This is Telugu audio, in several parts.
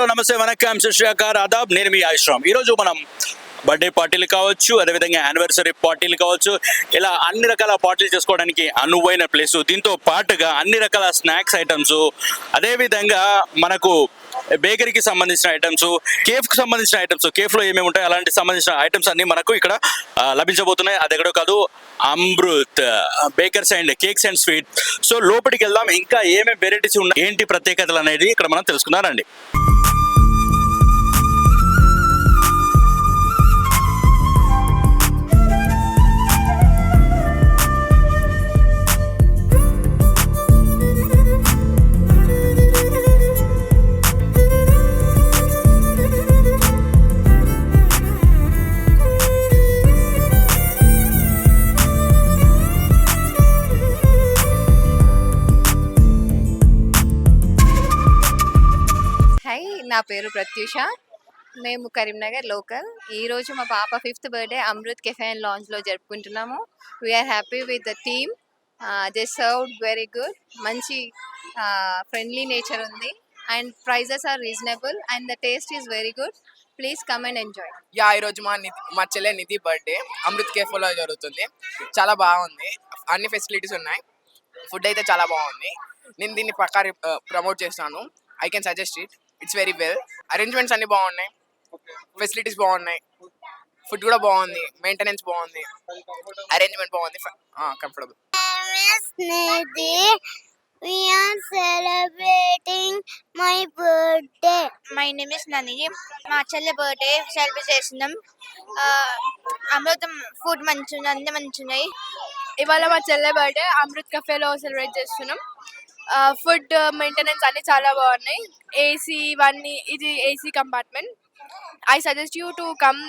హలో నమస్తే వనకం శిష్యాకార్ ఆదాబ్ నేను మీ ఆశ్రమ్ ఈరోజు మనం బర్త్డే పార్టీలు కావచ్చు అదేవిధంగా యానివర్సరీ పార్టీలు కావచ్చు ఇలా అన్ని రకాల పార్టీలు చేసుకోవడానికి అనువైన ప్లేస్ దీంతో పాటుగా అన్ని రకాల స్నాక్స్ ఐటమ్స్ అదేవిధంగా మనకు బేకరీకి సంబంధించిన ఐటమ్స్ కేఫ్కి సంబంధించిన ఐటమ్స్ కేఫ్లో ఏమేమి ఉంటాయి అలాంటి సంబంధించిన ఐటమ్స్ అన్ని మనకు ఇక్కడ లభించబోతున్నాయి. అది ఎక్కడో కాదు Amrit bakers and cakes and sweet so లోపలికి వెళ్దాం. ఇంకా ఏమేమి వెరైటీస్ ఉన్నాయి? ఏంటి ప్రత్యేకతలు అనేది ఇక్కడ మనం తెలుసుకున్నారండి నా పేరు ప్రత్యూష. మేము కరీంనగర్ లోకల్. ఈ రోజు మా పాప fifth birthday Amrit cafe and లాంచ్లో జరుపుకుంటున్నాము. We're happy with the team they served very good మంచి ఫ్రెండ్లీ నేచర్ ఉంది. And prices are reasonable and the taste is very good please come and enjoy yeah ఈరోజు మా నిధి మా చెల్లె నిధి బర్త్డే. అమృత్ కేఫ్లో జరుగుతుంది. చాలా బాగుంది. అన్ని ఫెసిలిటీస్ ఉన్నాయి. ఫుడ్ అయితే చాలా బాగుంది. నేను దీన్ని పక్కా ప్రమోట్ చేస్తాను. I can suggest it it's very well arrangements అన్ని బాగున్నాయి. ఫెసిలిటీస్ బాగున్నాయి. ఫుడ్ కూడా బాగుంది. మెయింటెనెన్స్ బాగుంది. అరేంజ్మెంట్ బాగుంది. Comfortable we are celebrating my birthday. My name is Nandini మా చెల్లి బర్త్డే సెలబ్రేట్ చేస్తున్నాం ఆ, అమృతం ఫుడ్ మంచి ఉంది అన్ని మంచి ఉన్నాయి ఇవాళ మా చెల్లె బర్త్డే అమృత్ కఫేలో సెలబ్రేట్ చేస్తున్నాం. ఫుడ్ మెయింటెనెన్స్ అన్ని చాలా బాగున్నాయి. ఏసీ ఇవన్నీ ఇది AC compartment I suggest you to come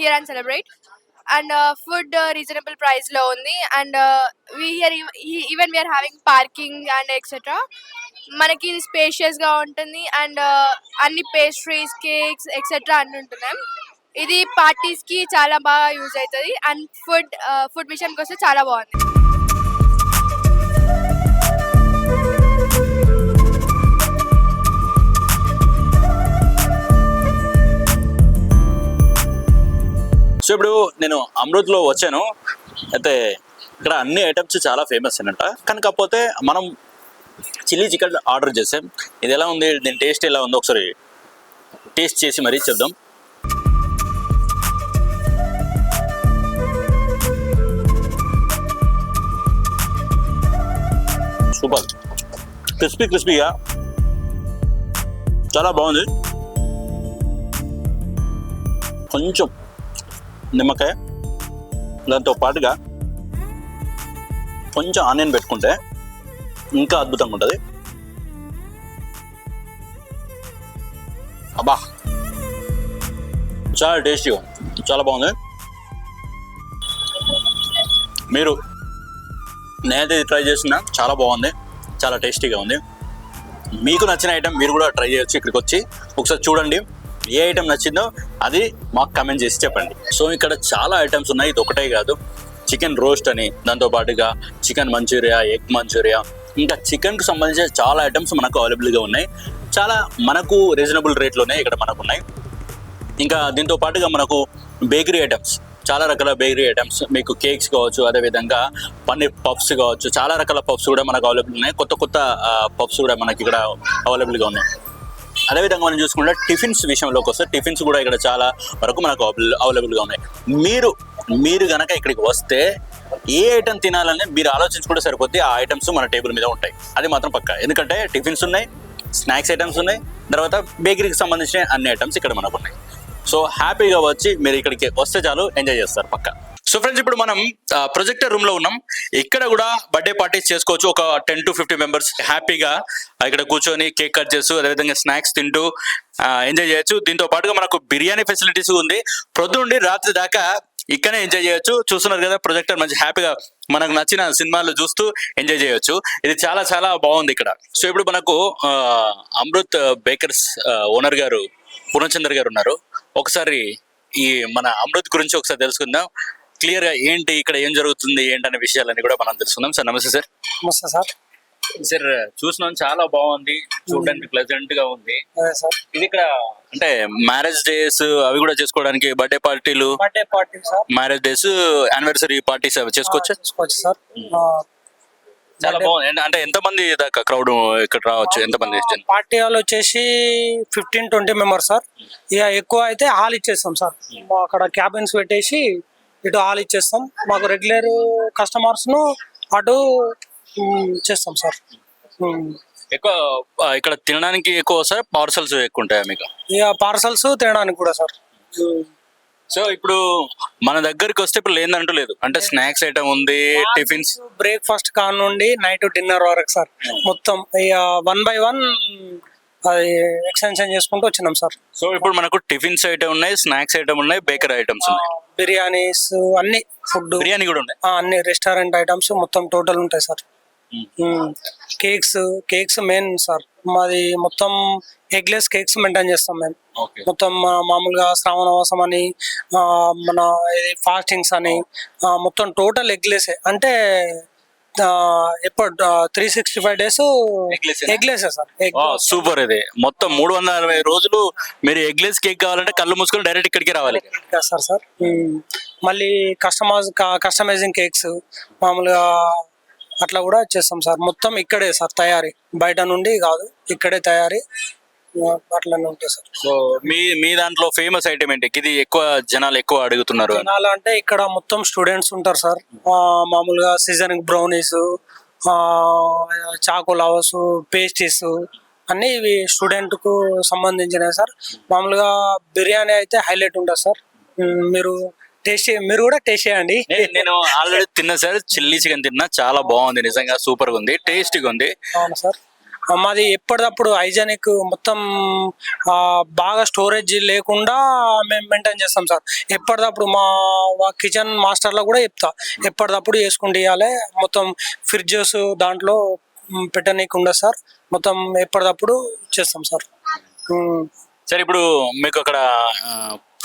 here and celebrate and food reasonable ప్రైస్లో ఉంది. And we're here even we're having parking and etcetera మనకి ఇది స్పేషియస్గా ఉంటుంది. అండ్ uh, అన్ని పేస్ట్రీస్ కేక్స్ ఎక్సెట్రా అన్ని ఉంటున్నాం ఇది పార్టీస్కి చాలా బాగా యూజ్ అవుతుంది. అండ్ ఫుడ్ ఫుడ్ విషయానికి వస్తే చాలా బాగుంది. ఇప్పుడు నేను అమృత్లో వచ్చాను. అయితే ఇక్కడ అన్ని ఐటమ్స్ చాలా ఫేమస్ అనట కానీ కాకపోతే మనం చిల్లీ చికెన్ ఆర్డర్ చేసాం. ఇది ఎలా ఉంది? దీని టేస్ట్ ఎలా ఉందో ఒకసారి టేస్ట్ చేసి మరీ చెప్దాం. సూపర్. క్రిస్పీ క్రిస్పీగా. చాలా బాగుంది. కొంచెం నిమ్మకాయ దాంతో పాటుగా కొంచెం ఆనియన్ పెట్టుకుంటే ఇంకా అద్భుతంగా ఉంటుంది. అబ్బా! చాలా టేస్టీగా చాలా బాగుంది. మీరు నేనైతే ట్రై చేసిన చాలా బాగుంది. చాలా టేస్టీగా ఉంది. మీకు నచ్చిన ఐటెం మీరు కూడా ట్రై చేయొచ్చు ఇక్కడికి వచ్చి. ఒకసారి చూడండి. ఏ ఐటమ్ నచ్చిందో అది మాకు కమెంట్ చేసి చెప్పండి. సో ఇక్కడ చాలా ఐటమ్స్ ఉన్నాయి. ఇది ఒకటే కాదు. చికెన్ రోస్ట్ అని దాంతో పాటుగా చికెన్ మంచూరియా ఎగ్ మంచూరియా ఇంకా చికెన్కి సంబంధించిన చాలా ఐటమ్స్ మనకు అవైలబుల్గా ఉన్నాయి. చాలా మనకు రీజనబుల్ రేట్లోనే ఇక్కడ మనకు ఉన్నాయి. ఇంకా దీంతో పాటుగా మనకు బేకరీ ఐటమ్స్ చాలా రకాల బేకరీ ఐటమ్స్ మీకు కేక్స్ కావచ్చు అదేవిధంగా పన్నీర్ పఫ్స్ కావచ్చు. చాలా రకాల పఫ్స్ కూడా మనకు అవైలబుల్ ఉన్నాయి. కొత్త కొత్త పఫ్స్ కూడా మనకి ఇక్కడ అవైలబుల్గా ఉన్నాయి. అదేవిధంగా మనం చూసుకుంటే టిఫిన్స్ విషయంలోకి వస్తే టిఫిన్స్ కూడా ఇక్కడ చాలా వరకు మనకు అవైలబుల్గా ఉన్నాయి. మీరు మీరు గనక ఇక్కడికి వస్తే ఏ ఐటమ్ తినాలని మీరు ఆలోచించుకుంటే సరిపోతే ఆ ఐటమ్స్ మన టేబుల్ మీద ఉంటాయి. అది మాత్రం పక్క. ఎందుకంటే టిఫిన్స్ ఉన్నాయి స్నాక్స్ ఐటమ్స్ ఉన్నాయి తర్వాత బేకరీకి సంబంధించిన అన్ని ఐటమ్స్ ఇక్కడ మనకు ఉన్నాయి. సో హ్యాపీగా వచ్చి మీరు ఇక్కడికి వస్తే చాలు ఎంజాయ్ చేస్తారు పక్క. సో ఫ్రెండ్స్ ఇప్పుడు మనం ప్రొజెక్టర్ రూమ్లో ఉన్నాం. ఇక్కడ కూడా బర్త్డే పార్టీస్ చేసుకోవచ్చు. ఒక టెన్ టు ఫిఫ్టీ మెంబర్స్ హ్యాపీగా ఇక్కడ కూర్చొని కేక్ కట్ చేస్తూ అదేవిధంగా స్నాక్స్ తింటూ ఎంజాయ్ చేయొచ్చు. దీంతో పాటుగా మనకు బిర్యానీ ఫెసిలిటీస్ ఉంది. ప్రొద్దునుండి రాత్రి దాకా ఇక్కడే ఎంజాయ్ చేయొచ్చు. చూస్తున్నారు కదా ప్రొజెక్టర్ మంచి హ్యాపీగా మనకు నచ్చిన సినిమాలు చూస్తూ ఎంజాయ్ చేయొచ్చు. ఇది చాలా చాలా బాగుంది ఇక్కడ. సో ఇప్పుడు మనకు అమృత్ బేకర్స్ ఓనర్ గారు పూర్ణచంద్ర గారు ఉన్నారు. ఒకసారి ఈ మన అమృత్ గురించి ఒకసారి తెలుసుకుందాం. క్లియర్గా ఏంటి ఇక్కడ ఏం జరుగుతుంది ఏంటనే విషయాలన్నీ కూడా మనం తెలుసుకుందాం. సార్ నమస్తే సార్. నమస్తే సార్. సార్ చూసినాం చాలా బాగుంది. చూడడానికి ప్లెజెంట్గా ఉంది ఇది ఇక్కడ అంటే మ్యారేజ్ డేస్ అవి కూడా చేసుకోవడానికి బర్త్డే పార్టీలు birthday party sir. Marriage days anniversary parties అవి చేసుకోవచ్చు? చేసుకోవచ్చు సార్. చాలా బాగుంది. అంటే- ఎంత మంది దాకా క్రౌడ్ ఇక్కడ రావచ్చు? ఎంత మంది పార్టీ హాల్ వచ్చేసి ఫిఫ్టీన్ ట్వంటీ మెంబర్స్ సార్. ఇక ఎక్కువ అయితే హాల్ ఇచ్చేస్తాం సార్. అక్కడ క్యాబిన్స్ పెట్టేసి ఇటు హాల్ ఇచ్చేస్తాం. మాకు రెగ్యులర్ కస్టమర్స్ను అటు చేస్తాం సార్. ఎక్కువ ఇక్కడ తినడానికి ఎక్కువ సార్ పార్సల్స్ ఎక్కువ ఉంటాయా మీకు? ఇక పార్సల్స్ తినడానికి కూడా సార్. సో ఇప్పుడు మన దగ్గరికి వస్తే ఇప్పుడు లేదంటూ లేదు. అంటే స్నాక్స్ ఐటమ్ ఉంది టిఫిన్స్ బ్రేక్ఫాస్ట్ కాన్ నుండి నైట్ డిన్నర్ వరకు సార్. మొత్తం ఇక వన్ బై వన్ అది ఎక్స్టెన్షన్ చేసుకుంటూ వచ్చినాం సార్. సో ఇప్పుడు మనకు టిఫిన్స్ ఐటమ్ ఉన్నాయి స్నాక్స్ ఐటమ్ ఉన్నాయి బేకరీ ఐటమ్స్ ఉన్నాయి. బిర్యానీస్ అన్ని ఫుడ్ బిర్యానీ కూడా ఉన్నాయి అన్ని రెస్టారెంట్ ఐటమ్స్ మొత్తం టోటల్ ఉంటాయి sir. Cakes cakes main sir. మాది మొత్తం ఎగ్లెస్ కేక్స్ మెయింటైన్ చేస్తాం మేము. మొత్తం మామూలుగా శ్రావణవాసం అని మన ఫాస్టింగ్స్ అని మొత్తం టోటల్ ఎగ్లెసే అంటే ఎప్పుడు త్రీ సిక్స్టీ ఫైవ్ డేస్? ఎగ్లెసే సార్. సూపర్ ఇది. మొత్తం మూడు వందల అరవై రోజులు మీరు ఎగ్లెస్ కేక్ కావాలంటే కళ్ళు మూసుకొని డైరెక్ట్ ఇక్కడికి రావాలి. సార్. ఉమ్. మళ్ళీ కస్టమైజ్ కస్టమైజింగ్ కేక్స్ మామూలుగా అట్లా కూడా చేస్తాం సార్. మొత్తం ఇక్కడే సార్ తయారీ. బయట నుండి కాదు ఇక్కడే తయారీ. అట్లనే ఉంటాయి సార్. సో మీ మీ దాంట్లో ఫేమస్ ఐటమ్ ఏంటి? ఇది ఎక్కువ జనాలు ఎక్కువ అడుగుతున్నారు జనాలు అంటే ఇక్కడ మొత్తం స్టూడెంట్స్ ఉంటారు సార్. ఆ, మామూలుగా seasoning brownies choco lovers pastries అన్ని ఇవి స్టూడెంట్కు సంబంధించినవి సార్. మామూలుగా బిర్యానీ అయితే హైలైట్ ఉంటుంది సార్. ఉమ్, మీరు టేస్ట్ మీరు కూడా టేస్ట్ చేయండి. నే- నేను ఆల్రెడీ తిన్నా సార్. చిల్లీ చికెన్ తిన్నా. చాలా బాగుంది. నిజంగా సూపర్గా ఉంది టేస్టీగా ఉంది. అవును సార్. మాది ఎప్పటికప్పుడు హైజానిక్ మొత్తం బాగా స్టోరేజ్ లేకుండా మేము మెయింటైన్ చేస్తాం సార్. ఎప్పటికప్పుడు మా కిచెన్ మాస్టర్లో కూడా చెప్తా ఎప్పటికప్పుడు వేసుకుంటూ ఇవ్వాలి మొత్తం ఫ్రిడ్జెస్ దాంట్లో ఉండదు సార్ మొత్తం ఎప్పటికప్పుడు చేస్తాం సార్. సరే ఇప్పుడు మీకు అక్కడ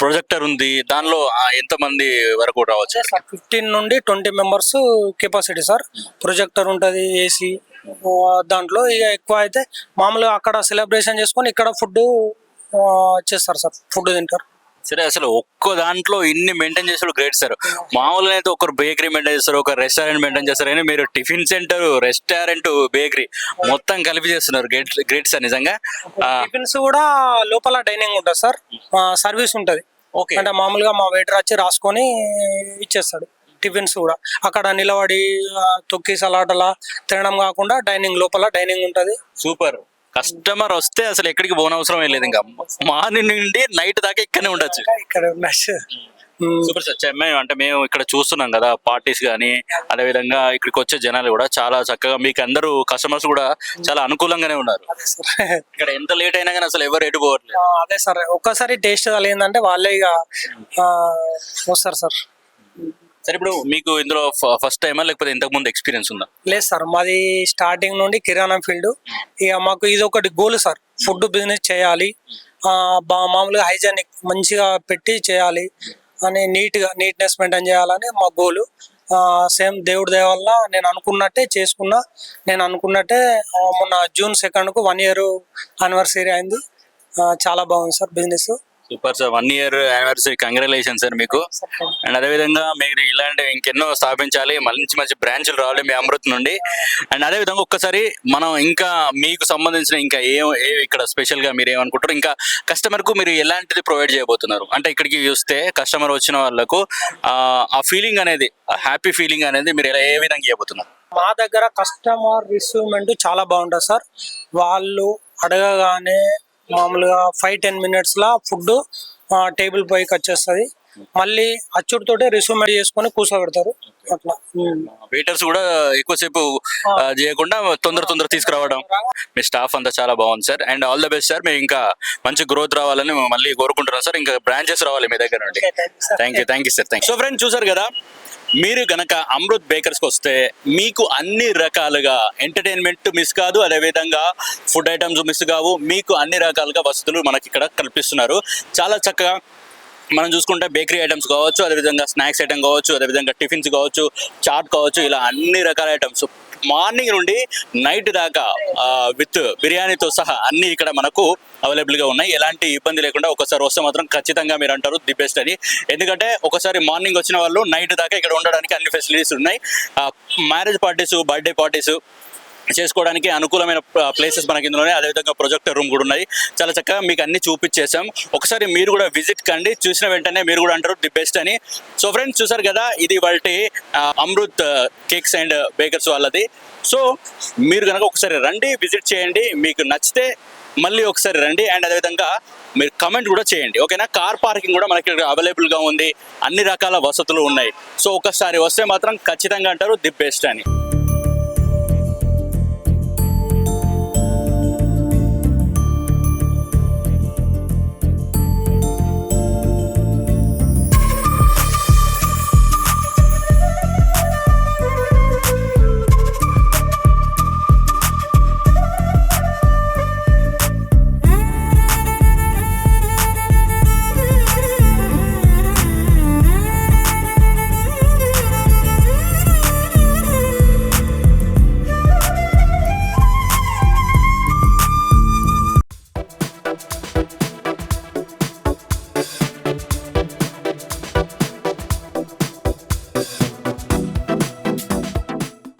ప్రొజెక్టర్ ఉంది దానిలో ఎంత మంది వరకు రావచ్చు? సార్ ఫిఫ్టీన్ నుండి twenty members capacity sir. Projector ఉంటుంది ఏసీ దాంట్లో ఇక ఎక్కువ అయితే మామూలుగా అక్కడ సెలబ్రేషన్ చేసుకొని ఇక్కడ ఫుడ్ చేస్తారు సార్. ఫుడ్ తింటారు. సరే అసలు ఒక్క దాంట్లో ఇన్ని మెయింటైన్ చేసాడు గ్రేట్ సార్. మామూలుగా అయితే ఒకరు బేకరీ మెయింటైన్ చేస్తారు ఒక రెస్టారెంట్ మెయింటైన్ చేస్తారు కానీ మీరు టిఫిన్ సెంటర్ రెస్టారెంట్ బేకరీ మొత్తం కలిపి చేస్తున్నారు గ్రేట్ గ్రేట్ సార్ నిజంగా. టిఫిన్స్ కూడా లోపల డైనింగ్ ఉంటుంది సార్. సర్వీస్ ఉంటుంది. ఓకే అంటే మామూలుగా మా వెయిటర్ వచ్చి రాసుకొని ఇచ్చేస్తాడు. టిఫిన్స్ కూడా. అక్కడ నిలబడి తొక్కి సలాటలా తినడం కాకుండా డైనింగ్ లోపల డైనింగ్ ఉంటుంది. సూపర్. కస్టమర్ వస్తే అసలు ఎక్కడికి పోనవసరం లేదు ఇంకా. మార్నింగ్ నుండి నైట్ దాకా ఇక్కడనే ఉండొచ్చు. ఇక్కడ ఉండొచ్చు. Super sir. మేము అంటే మేము ఇక్కడ చూస్తున్నాం కదా పార్టీస్ కానీ అదే విధంగా ఇక్కడికి వచ్చే జనాలు కూడా చాలా చక్కగా మీకు అందరూ కస్టమర్స్ కూడా చాలా అనుకూలంగానే ఉన్నారు. ఇక్కడ ఎంత లేట్ అయినా కానీ అసలు ఎవరు ఎటు పోవట్లేదు. అదే సార్. ఒక్కసారి టేస్ట్ కలిగిందంటే వాళ్ళే ఇక వస్తారు సార్. సరే ఇప్పుడు మీకు ఇందులో ఫస్ట్ టైమా లేకపోతే ఇంతకు ముందు ఎక్స్పీరియన్స్ ఉందా? లేదు సార్ మాది స్టార్టింగ్ నుండి కిరాణా ఫీల్డ్ ఇక మాకు ఇది ఒకటి గోల్ సార్ ఫుడ్ బిజినెస్ చేయాలి. మామూలుగా హైజానిక్ మంచిగా పెట్టి చేయాలి. అని నీట్గా నీట్నెస్ మెయింటైన్ చేయాలని మా గోలు సేమ్ దేవుడి దయ వల్ల నేను అనుకున్నట్టే చేసుకున్నా. నేను అనుకున్నట్టే మొన్న జూన్ సెకండ్కు వన్ ఇయర్ యానివర్సరీ అయింది. చాలా బాగుంది sir business super sir. One year anniversary. Congratulation sir మీకు. అండ్ అదేవిధంగా మీరు ఇలాంటి ఇంకెన్నో స్థాపించాలి. మంచి మంచి బ్రాంచ్లు రావాలి మీ అమృత్ నుండి. అండ్ అదేవిధంగా ఒక్కసారి మనం ఇంకా మీకు సంబంధించిన ఇంకా ఏ ఏ ఇక్కడ స్పెషల్గా మీరు ఏమనుకుంటారు ఇంకా కస్టమర్కు మీరు ఎలాంటిది ప్రొవైడ్ చేయబోతున్నారు? అంటే ఇక్కడికి చూస్తే కస్టమర్ వచ్చిన వాళ్ళకు ఆ, ఆ ఫీలింగ్ అనేది హ్యాపీ ఫీలింగ్ అనేది మీరు ఎలా ఏ విధంగా చేయబోతున్నారు మా దగ్గర కస్టమర్ రిసీవ్మెంట్ చాలా బాగుంటుంది సార్. వాళ్ళు అడగగానే మామూలుగా ఫైవ్ టెన్ మినిట్స్ లా ఫుడ్ టేబుల్ పైకి వచ్చేస్తుంది. మళ్ళీ అచ్చుడితోటే రిసీవ్మెంట్ చేసుకొని కూర్చోబెడతారు. అట్లా. వెయిటర్స్ కూడా ఎక్కువసేపు చేయకుండా తొందర తొందర తీసుకురావడం. మీ స్టాఫ్ అంతా చాలా బాగుంది sir and all the best sir మీరు ఇంకా మంచి గ్రోత్ రావాలని మళ్ళీ కోరుకుంటున్నాం సార్ ఇంకా బ్రాంచెస్ రావాలి మీ దగ్గర నుండి. Thank you thank you sir thank so friends చూసారు కదా? మీరు గనక అమృత్ బేకర్స్కి వస్తే మీకు అన్ని రకాలుగా ఎంటర్టైన్మెంట్ మిస్ కాదు అదేవిధంగా ఫుడ్ ఐటమ్స్ మిస్ కావు. మీకు అన్ని రకాలుగా వసతులు మనకి ఇక్కడ కల్పిస్తున్నారు. చాలా చక్కగా మనం చూసుకుంటే బేకరీ ఐటమ్స్ కావచ్చు అదేవిధంగా స్నాక్స్ ఐటమ్ కావచ్చు అదేవిధంగా టిఫిన్స్ కావచ్చు చాట్ కావచ్చు ఇలా అన్ని రకాల ఐటమ్స్. మార్నింగ్ నుండి నైట్ దాకా విత్ బిర్యానీతో సహా అన్ని ఇక్కడ మనకు అవైలబుల్గా ఉన్నాయి. ఎలాంటి ఇబ్బంది లేకుండా ఒకసారి వస్తే మాత్రం ఖచ్చితంగా మీరు అంటారు ది బెస్ట్ అని. ఎందుకంటే ఒకసారి మార్నింగ్ వచ్చిన వాళ్ళు నైట్ దాకా ఇక్కడ ఉండడానికి అన్ని ఫెసిలిటీస్ ఉన్నాయి. మ్యారేజ్ పార్టీస్ బర్త్డే పార్టీస్ చేసుకోవడానికి అనుకూలమైన ప్లేసెస్ మనకి ఇందులోనే అదేవిధంగా ప్రొజెక్టర్ రూమ్ కూడా ఉన్నాయి. చాలా చక్కగా మీకు అన్ని చూపించేసాం ఒకసారి మీరు కూడా విజిట్ కండి. చూసిన వెంటనే మీరు కూడా అంటారు ది బెస్ట్ అని. సో ఫ్రెండ్స్ చూసారు కదా ఇది వాళ్ళ అమృత్ కేక్స్ అండ్ బేకర్స్ వాళ్ళది. సో మీరు కనుక ఒకసారి రండి విజిట్ చేయండి. మీకు నచ్చితే మళ్ళీ ఒకసారి రండి. అండ్ అదేవిధంగా మీరు కమెంట్ కూడా చేయండి. ఓకేనా? కార్ పార్కింగ్ కూడా మనకి ఇక్కడ అవైలబుల్గా ఉంది. అన్ని రకాల వసతులు ఉన్నాయి. సో ఒకసారి వస్తే మాత్రం ఖచ్చితంగా అంటారు ది బెస్ట్ అని.